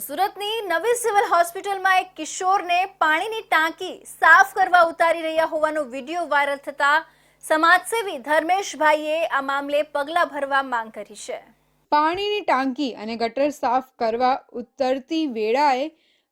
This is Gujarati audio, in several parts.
સુરતની નવી સિવિલ હોસ્પિટલમાં એક કિશોરને પાણીની ટાંકી સાફ કરવા ઉતારી રહ્યા હોવાનો વીડિયો વાયરલ થતા સમાજસેવી ધર્મેશભાઈએ આ મામલે પગલાં ભરવા માંગ કરી છે. પાણીની ટાંકી અને ગટર સાફ કરવા ઉતરતી વેળાએ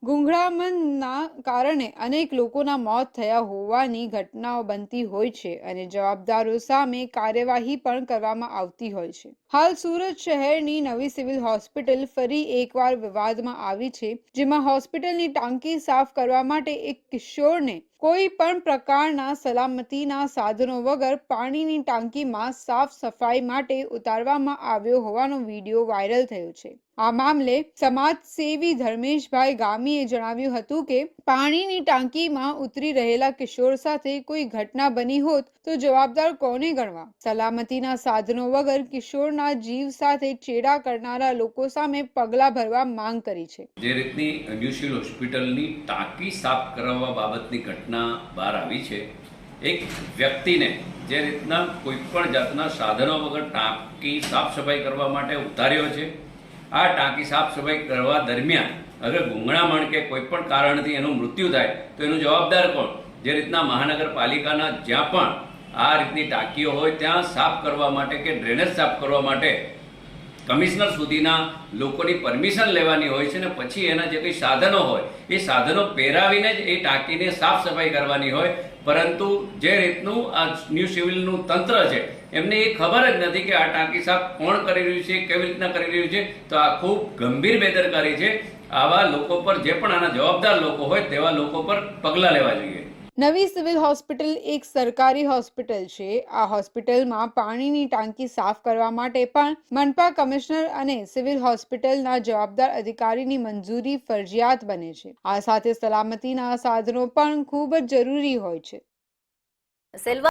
ગુંગળામણના કારણે અનેક લોકોના મોત થયા હોવાની ઘટનાઓ બનતી હોય છે અને જવાબદારો સામે કાર્યવાહી પણ કરવામાં આવતી હોય છે. હાલ સુરત શહેરની નવી સિવિલ હોસ્પિટલ ફરી એકવાર વિવાદમાં આવી છે, જેમાં હોસ્પિટલની ટાંકી સાફ કરવા માટે એક કિશોરને કોઈ પણ પ્રકારના સલામતીના સાધનો વગર પાણીની ટાંકીમાં સાફ સફાઈ માટે ઉતારવામાં આવ્યો હોવાનો વીડિયો વાયરલ થયો છે. આ મામલે સમાજ સેવી ધર્મેશભાઈ ગામીએ જણાવ્યું હતું કે, પાણીની ટાંકીમાં ઉતરી રહેલા કિશોર સાથે કોઈ ઘટના બની હોત તો જવાબદાર કોને ગણવા? સલામતીના સાધનો વગર કિશોરના જીવ સાથે ચેડા કરનારા લોકો સામે પગલાં ભરવા માંગ કરી છે. જે રીતની હોસ્પિટલની ટાંકી સાફ કરાવવા બાબતની ઘટના બહાર આવી છે. એક વ્યક્તિને જે રીતના કોઈ પણ જાતના સાધનો વગર ટાંકી સાફ સફાઈ કરવા માટે ઉતાર્યો છે, આ ટાંકી સાફ સફાઈ કરવા દરમિયાન અગર ગુંગળામણ કે કોઈ પણ કારણથી એનું મૃત્યુ થાય, તો એનું જવાબદાર કોણ? જે રીતના મહાનગરપાલિકાના જ્યાં પણ આ રીતની ટાંકીઓ હોય, ત્યાં સાફ કરવા માટે કે ડ્રેનેજ સાફ કરવા માટે કમિશનર સુધીના લોકોની પરમિશન લેવાની હોય છે ને પછી એના જે કંઈ સાધનો હોય, એ સાધનો પહેરાવીને જ એ ટાંકીને સાફ સફાઈ કરવાની હોય. પરંતુ જે રીતનું આ ન્યૂ સિવિલનું તંત્ર છે, એમને એ ખબર જ નથી કે આ ટાંકી સાફ કોણ કરી રહ્યું છે, કેવી રીતના કરી રહ્યું છે. તો આ ખૂબ ગંભીર બેદરકારી છે. આવા લોકો પર જે પણ આના જવાબદાર લોકો હોય, તેવા લોકો પર પગલાં લેવા જોઈએ. નવી સિવિલ હોસ્પિટલ એક સરકારી હોસ્પિટલ છે. આ હોસ્પિટલમાં પાણીની ટાંકી સાફ કરવા માટે પણ મનપા કમિશનર અને સિવિલ હોસ્પિટલના જવાબદાર અધિકારીની મંજૂરી ફરજિયાત બને છે. આ સાથે સલામતીના સાધનો પણ ખૂબ જ જરૂરી હોય છે.